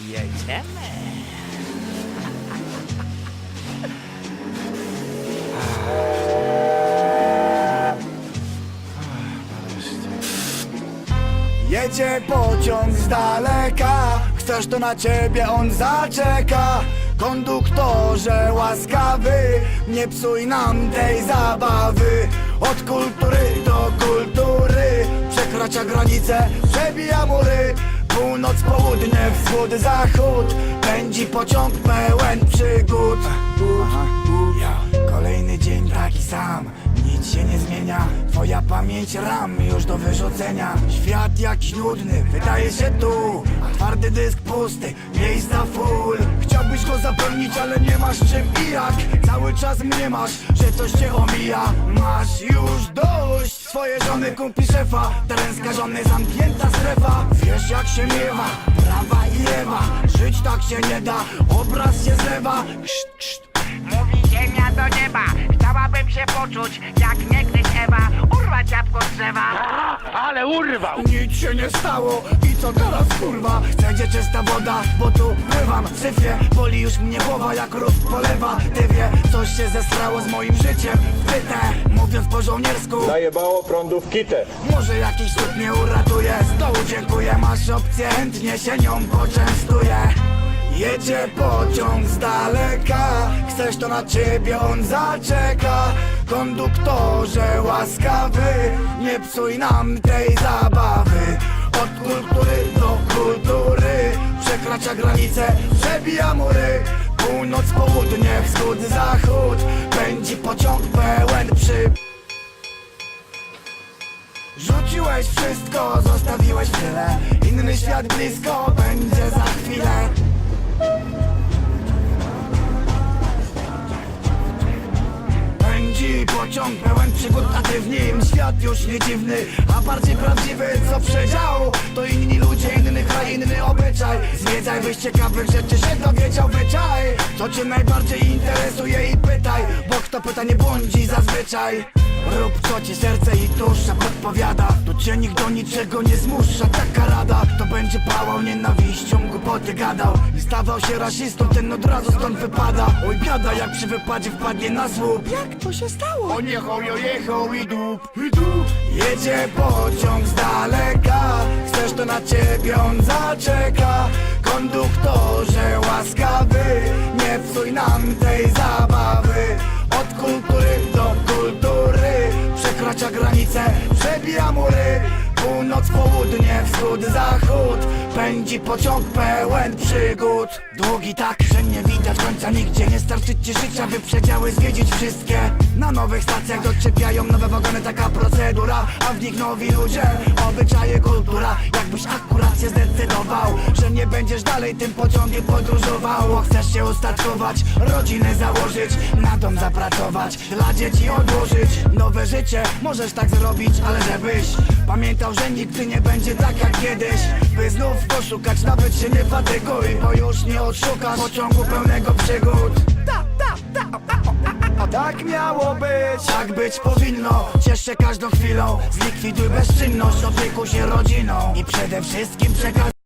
Jedziemy. Jedzie pociąg z daleka. Chcesz to na ciebie on zaczeka. Konduktorze łaskawy Nie psuj nam tej zabawy. Od kultury do kultury. Przekracza granice, przebija mury Północ, południe, wschód, zachód. Pędzi pociąg pełen przygód. Ja. Kolejny dzień taki sam. Nic się nie zmienia. Twoja pamięć ram już do wyrzucenia. Świat jakiś nudny, wydaje się tu. A twardy dysk pusty, miejsca full. Chciałbyś go zapełnić, ale nie masz czym i jak Cały czas mnie masz, że coś cię omija. Masz już dość. Swoje żony kumpli szefa. Teren skażony, zamknięta strefa. Wiesz jak się miewa, prawa i lewa. Żyć tak się nie da, obraz się zlewa. Ksz, ksz. Mówi ziemia do nieba. Chciałabym się poczuć jak niegdyś Ewa. Urwać jabłko z drzewa. Ale urwał! Nic się nie stało. I co teraz kurwa? Chcę gdzie czysta woda, bo tu pływam w syfie. Boli już mnie głowa jak rów polewa. Ty coś się zesrało z moim życiem. Pytę, mówiąc po żołniersku. Zajebało prądu w kitę. Może jakiś cud mnie uratuje. Z dołu dziękuję, masz opcję, chętnie się nią poczęstuję. Jedzie pociąg z daleka. Chcesz to na ciebie on zaczeka. Konduktorze łaskawy Nie psuj nam tej zabawy. Od kultury do kultury. Przekracza granice, przebija mury Północ, południe, wschód, zachód. Pędzi pociąg pełen przy Rzuciłeś wszystko, zostawiłeś tyle. Inny świat blisko, będzie za pociąg pełen przygód, a ty w nim. Świat już nie dziwny, a bardziej prawdziwy Co przedział, to inni ludzie, inny kraj, inny obyczaj. Zwiedzaj, byś ciekawych rzeczy się dowiedział, wyczaj. Co cię najbardziej interesuje i pytaj Bo kto pyta nie błądzi zazwyczaj. Rób co ci serce i dusza podpowiada cię nikt do niczego nie zmusza. Taka rada Kto będzie pałał nienawiścią Głupoty gadał. I stawał się rasistą Ten od razu stąd wypada. Oj biada jak przy wypadzie wpadnie na słup. Jak to się stało? On jechał, jo jechał i dup I dup. Jedzie pociąg z daleka. Chcesz to na ciebie on zaczeka. Konduktorze łaskawy Nie psuj nam tej zabawy przebija mury. Północ, południe, wschód, zachód. Pędzi pociąg pełen przygód. Długi tak, że nie widać końca nigdzie. Nie starczy ci życia, by przedziały zwiedzić wszystkie. Na nowych stacjach doczepiają nowe wagony. Taka procedura, a w nich nowi ludzie. Obyczaje, kultura. Jakbyś akurat się zdecydował Że nie będziesz dalej tym pociągiem podróżował. Chcesz się ustatkować, rodzinę założyć Dom zapracować, dla dzieci odłożyć Nowe życie, możesz tak zrobić, ale żebyś Pamiętał, że nigdy nie będzie tak jak kiedyś. By znów poszukać, nawet się nie fatyguj Bo już nie odszukasz pociągu pełnego przygód. Tak miało być, tak być powinno. Ciesz się każdą chwilą, zlikwiduj bezczynność Opiekuj się rodziną i przede wszystkim przekaz